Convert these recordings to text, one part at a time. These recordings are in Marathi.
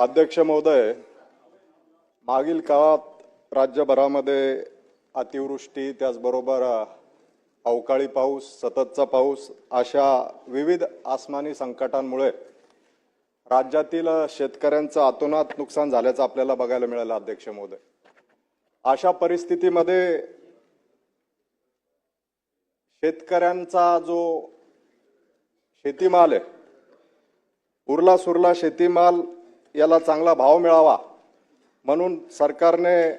अध्यक्ष महोदय मागील काळात राज्यभरामध्ये अतिवृष्टी त्याचबरोबर अवकाळी पाऊस सततचा पाऊस अशा विविध आसमानी संकटांमुळे राज्यातील शेतकऱ्यांचं अतोनात नुकसान झाल्याचं आपल्याला बघायला मिळालं अध्यक्ष महोदय. अशा परिस्थितीमध्ये शेतकऱ्यांचा जो शेतीमाल आहे उरला सुरला शेतीमाल याला चांगला भाव मिळावा. म्हणून सरकारने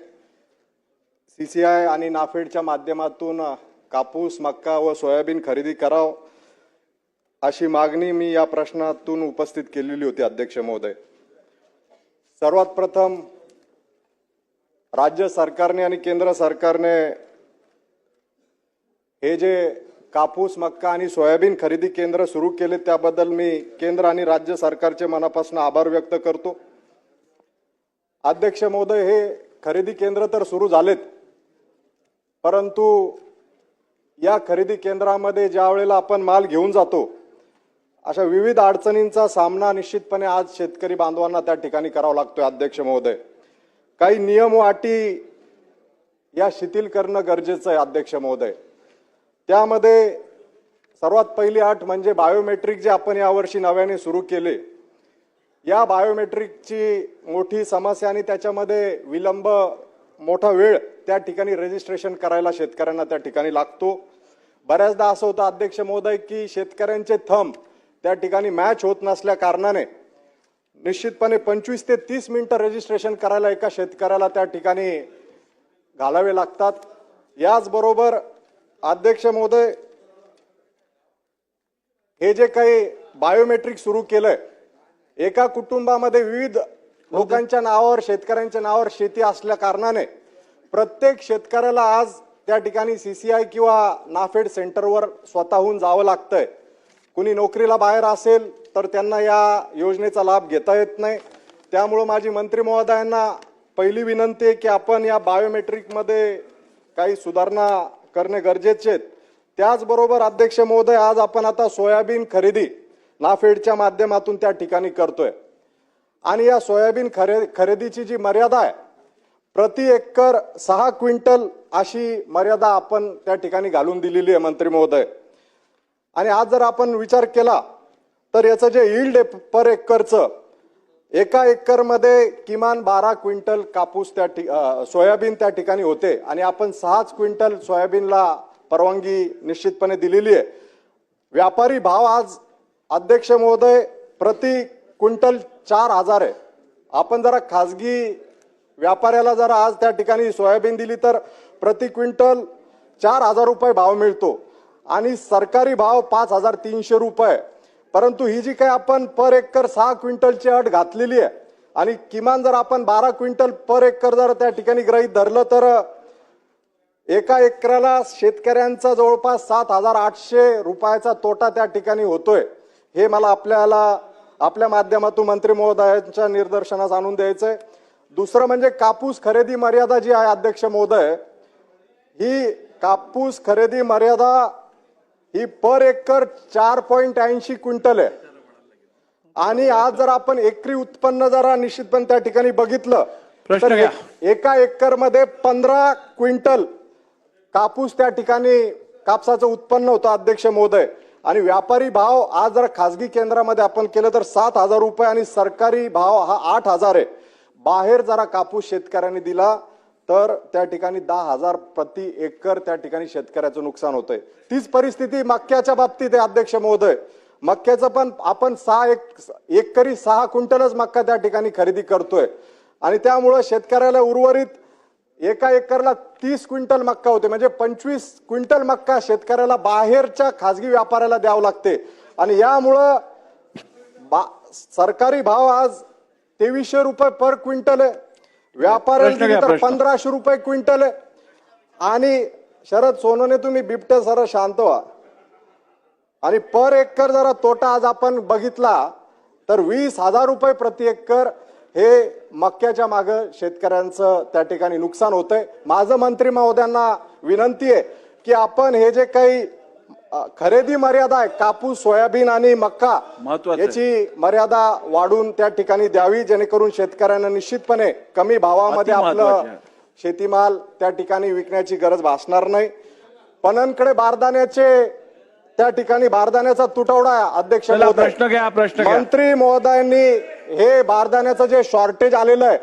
सी सी आय आणि नाफेडच्या माध्यमातून कापूस मक्का व सोयाबीन खरेदी करावं अशी मागणी मी या प्रश्नातून उपस्थित केलेली होती अध्यक्ष महोदय. सर्वात प्रथम राज्य सरकारने आणि केंद्र सरकारने हे जे कापूस मक्का आणि सोयाबीन खरेदी केंद्र सुरू केले. त्याबद्दल मी केंद्र आणि राज्य सरकारचे मनापासून आभार व्यक्त करतो. अध्यक्ष महोदय हे खरेदी केंद्र तर सुरू झालेत. परंतु या खरेदी केंद्रामध्ये ज्या वेळेला आपण माल घेऊन जातो अशा विविध अडचणींचा सामना निश्चितपणे आज शेतकरी बांधवांना त्या ठिकाणी करावा लागतोय अध्यक्ष महोदय. काही नियम व अटी या शिथिल करणं गरजेचं आहे अध्यक्ष महोदय. त्यामध्ये सर्वात पहिली अट म्हणजे बायोमेट्रिक जे आपण यावर्षी नव्याने सुरू केले या बायोमेट्रिकची मोठी समस्या आणि त्याच्यामध्ये विलंब मोठा वेळ त्या ठिकाणी रजिस्ट्रेशन करायला शेतकऱ्यांना त्या ठिकाणी लागतो. बऱ्याचदा असं होतं अध्यक्ष महोदय की शेतकऱ्यांचे थंब त्या ठिकाणी मॅच होत नसल्या कारणाने निश्चितपणे पंचवीस ते तीस मिनिटं रजिस्ट्रेशन करायला एका शेतकऱ्याला त्या ठिकाणी घालावे लागतात. याचबरोबर अध्यक्ष महोदय हे जे काही बायोमेट्रिक सुरू केलंय एका कुटुंबामध्ये विविध लोकांच्या नावावर शेतकऱ्यांच्या नावावर शेती असल्या कारणाने प्रत्येक शेतकऱ्याला आज त्या ठिकाणी सीसीआय किंवा नाफेड सेंटरवर स्वतःहून जावं लागतंय. कुणी नोकरीला बाहेर असेल तर त्यांना या योजनेचा लाभ घेता येत नाही. त्यामुळं माझी मंत्री महोदयांना पहिली विनंती आहे की आपण या बायोमेट्रिकमध्ये काही सुधारणा करणे गरजेचे आहेत. त्याचबरोबर अध्यक्ष महोदय आज आपण आता सोयाबीन खरेदी नाफेडच्या माध्यमातून त्या ठिकाणी करतोय. आणि या सोयाबीन खरे खरेदीची जी मर्यादा आहे प्रति एकर सहा क्विंटल अशी मर्यादा आपण त्या ठिकाणी घालून दिलेली आहे मंत्री महोदय. आणि आज जर आपण विचार केला तर याचं जे यील्ड आहे पर एकरचं एका एकरमध्ये किमान बारा क्विंटल कापूस त्या ठि सोयाबीन त्या ठिकाणी होते आणि आपण सहाच क्विंटल सोयाबीनला परवानगी निश्चितपणे दिलेली आहे. व्यापारी भाव आज अध्यक्ष महोदय प्रति क्विंटल चार हजार आहे. आपण जरा खाजगी व्यापाऱ्याला जरा आज त्या ठिकाणी सोयाबीन दिली तर प्रति क्विंटल चार हजार रुपये भाव मिळतो आणि सरकारी भाव पाच हजार तीनशे रुपये परंतु ही जी काही आपण पर एकर सहा क्विंटलची अट घातलेली आहे आणि किमान जर आपण बारा क्विंटल पर एकर जर त्या ठिकाणी गृहीत धरलं तर एका एकराला शेतकऱ्यांचा जवळपास सात हजार आठशे रुपयाचा तोटा त्या ठिकाणी होतोय. हे मला आपल्याला आपल्या माध्यमातून मंत्री महोदयांच्या निदर्शनास आणून द्यायचंय. दुसरं म्हणजे कापूस खरेदी मर्यादा जी आहे अध्यक्ष महोदय ही कापूस खरेदी मर्यादा ही पर एकर चार पॉईंट ऐंशी क्विंटल आहे. आणि आज जर आपण एकरी उत्पन्न जरा निश्चितपणे त्या ठिकाणी बघितलं प्रश्न तर. एका एकरमध्ये पंधरा क्विंटल कापूस त्या ठिकाणी कापसाचं उत्पन्न होतं अध्यक्ष महोदय. आणि व्यापारी भाव आज जर खासगी केंद्रामध्ये आपण केलं तर सात हजार रुपये आणि सरकारी भाव हा आठ हजार आहे. बाहेर जरा कापूस शेतकऱ्यांनी दिला तर त्या ठिकाणी दहा हजार प्रति एकर त्या ठिकाणी शेतकऱ्याचं नुकसान होतंय. तीच परिस्थिती मक्याच्या बाबतीत आहे अध्यक्ष महोदय. मक्याचं पण आपण सहा एक एकरी सहा क्विंटलच मक्का त्या ठिकाणी खरेदी करतोय. आणि त्यामुळं शेतकऱ्याला उर्वरित एका एकरला तीस क्विंटल मक्का होते. म्हणजे पंचवीस क्विंटल मक्का शेतकऱ्याला बाहेरच्या खाजगी व्यापाऱ्याला द्यावं लागते. आणि यामुळं बा सरकारी भाव आज तेवीसशे रुपये पर क्विंटल आहे. प्रश्न दिली घ्या, तर प्रश्न. पंधराशे रुपये क्विंटल आहे. आणि शरद सोनवणे तुम्ही बिबटे सर शांत व्हा. आणि पर एकर जरा तोटा आज आपण बघितला तर वीस हजार रुपये प्रति एकर हे मक्याच्या माग शेतकऱ्यांचं त्या ठिकाणी नुकसान होतंय. माझं मंत्री महोदयांना विनंती आहे की आपण हे जे काही खरेदी मर्यादा आहे कापूस सोयाबीन आणि मक्का. याची मर्यादा वाढून त्या ठिकाणी द्यावी जेणेकरून शेतकऱ्यांना निश्चितपणे कमी भावामध्ये आपलं. शेतीमाल त्या ठिकाणी विकण्याची गरज भासणार नाही पणनकडे बारदाण्याचे त्या ठिकाणी बारदाण्याचा तुटवडा अध्यक्ष. प्रश्न घ्या प्रश्न मंत्री महोदयांनी हे बारदाण्याचं जे शॉर्टेज आलेलं आहे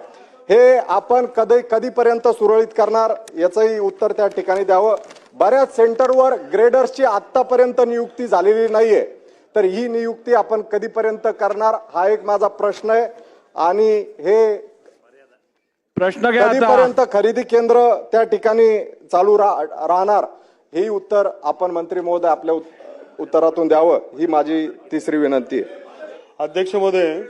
हे आपण कधी कधीपर्यंत सुरळीत करणार याचंही उत्तर त्या ठिकाणी द्यावं बऱ्याच सेंटरवर ग्रेडर्सची आतापर्यंत नियुक्ती झालेली नाहीये. तर ही नियुक्ती आपण कधीपर्यंत करणार हा एक माझा प्रश्न आहे. आणि हे प्रश्न. कधीपर्यंत खरेदी केंद्र त्या ठिकाणी चालू राहणार हे उत्तर आपण मंत्री महोदय आपल्या उत- उत्तरातून द्यावं ही माझी तिसरी विनंती आहे. अध्यक्ष महोदय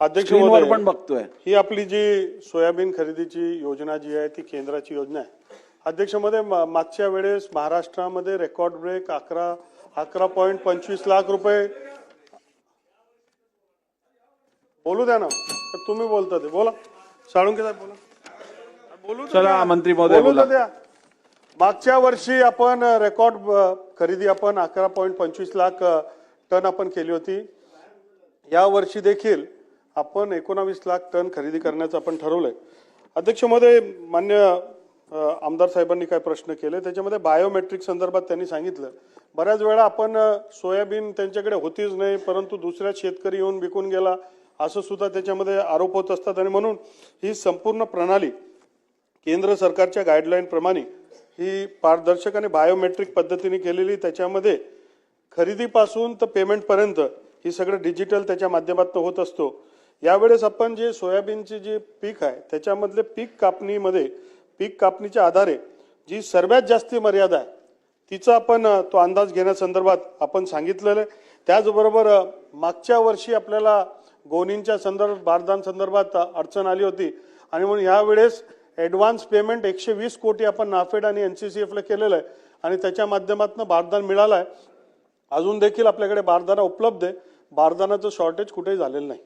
अध्यक्ष महोदय पण बघतोय. ही आपली जी सोयाबीन खरेदीची योजना जी आहे ती केंद्राची योजना आहे. अध्यक्ष महोदय मा- मागच्या वेळेस महाराष्ट्रामध्ये रेकॉर्ड ब्रेक अकरा अकरा पॉईंट पंचवीस लाख रुपये. बोलू द्या ना. तुम्ही बोलता ते. बोला. साळुंके साहेब बोला. बोलू चला, द्या. मंत्री महोदय, बोलू. द्या. मागच्या वर्षी आपण रेकॉर्ड खरेदी आपण अकरा पॉईंट पंचवीस लाख टन आपण केली होती. या वर्षी देखील आपण एकोणावीस लाख टन खरेदी करण्याचं आपण ठरवलंय. अध्यक्ष महोदय मान्य आमदार साहेबांनी काय प्रश्न केले. त्याच्यामध्ये बायोमेट्रिक संदर्भात त्यांनी सांगितलं. बऱ्याच वेळा आपण सोयाबीन त्यांच्याकडे होतीच नाही परंतु दुसऱ्या शेतकरी येऊन विकून गेला असं सुद्धा त्याच्यामध्ये आरोप होत असतात. आणि म्हणून ही संपूर्ण प्रणाली केंद्र सरकारच्या गाईडलाईन प्रमाणे ही पारदर्शक आणि बायोमेट्रिक पद्धतीने केलेली त्याच्यामध्ये खरेदीपासून तर पेमेंटपर्यंत ही सगळं डिजिटल त्याच्या माध्यमातून होत असतो. यावेळेस आपण जे सोयाबीनचे जे पीक आहे त्याच्यामधले पीक कापणीमध्ये पीक कापणीच्या आधारे जी सर्वात जास्त मर्यादा आहे तिचा आपण तो अंदाज घेण्यासंदर्भात आपण सांगितलेलं आहे. त्याचबरोबर मागच्या वर्षी आपल्याला गोणींच्या संदर्भ बारदान संदर्भात अडचण आली होती. आणि म्हणून यावेळेस ॲडव्हान्स पेमेंट एकशे वीस कोटी आपण नाफेड आणि एन सी सी एफला केलेलं आहे. आणि त्याच्या माध्यमातून बारदान मिळालं आहे. अजून देखील आपल्याकडे बारदाना उपलब्ध आहे. बारदानाचं शॉर्टेज कुठेही झालेलं नाही.